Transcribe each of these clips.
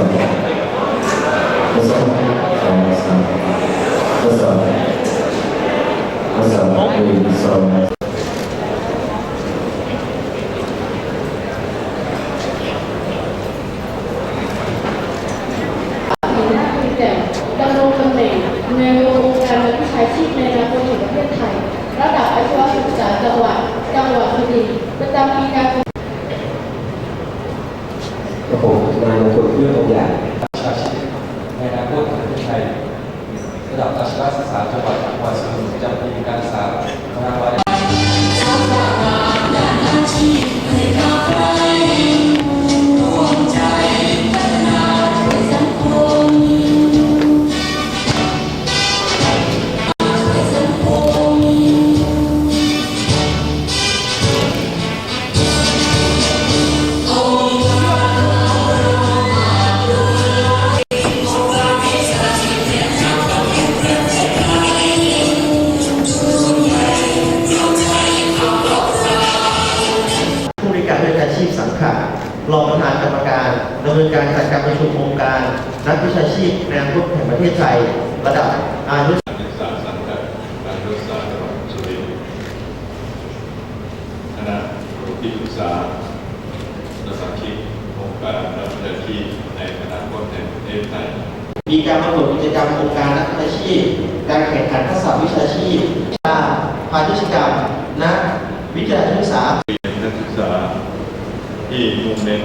องข้อสอง สองสามข้อสองข้อสองหนึ่งสองมีหน้าที่แต่ดำรงตรวิชาชีพในอนาคตแห่งประเทศไทยระดับอาชีวศึกษาจังหวัดจังหวัดสุทร์ประมีการศึกษากางวิชาชีพในอนาคตของประเทศไทยระดับอาชีวศึกษาจังหวัดนครสวรรค์ประจำปีการศึกษา2500 รองประธานกรรมการดำเนินการจัดการประชุมองค์การนักวิชาชีพในอนาคตแห่งประเทศไทยระดับอายุนักศึกษาสังกัดการศึกษาจังหวัดสุรินทร์คณะที่ปรึกษาและสมาชิกองค์การและวิชาชีพในอนาคตแห่งประเทศไทยมีการประกวดกิจกรรมองค์การนักวิชาชีพการแข่งขันทักษะวิชาชีพาณิชยกรรมนักวิทยาศึกษา เรียนนักศึกษาที่มุ่ง เน้น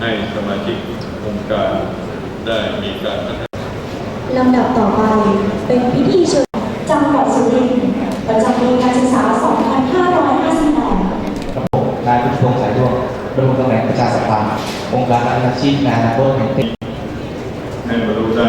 ให้สมาชิกองค์การได้มีการพัฒนาลำดับต่อไปเป็นพิธีเชิญจังหวัดสุรินทร์ประจำปีการศึกษา 2558กับผมนายพุทธิพงศ์สายดวงดำรงตำแหน่งประชาสัมพันธ์องค์การอาชีพในอนาคตแห่งประเทศให้บรรลุได้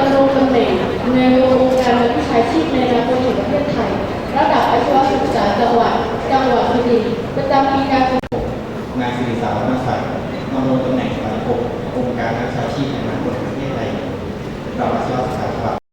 ดำรงตำแหน่งในองค์การวิชาชีพในอนาคตของประเทศไทย ระดับอาชีวศึกษาจังหวัดจังหวัดสุรินทร์ประจำปีการศึกษานายสิริสารนักสัตว์ดำรงต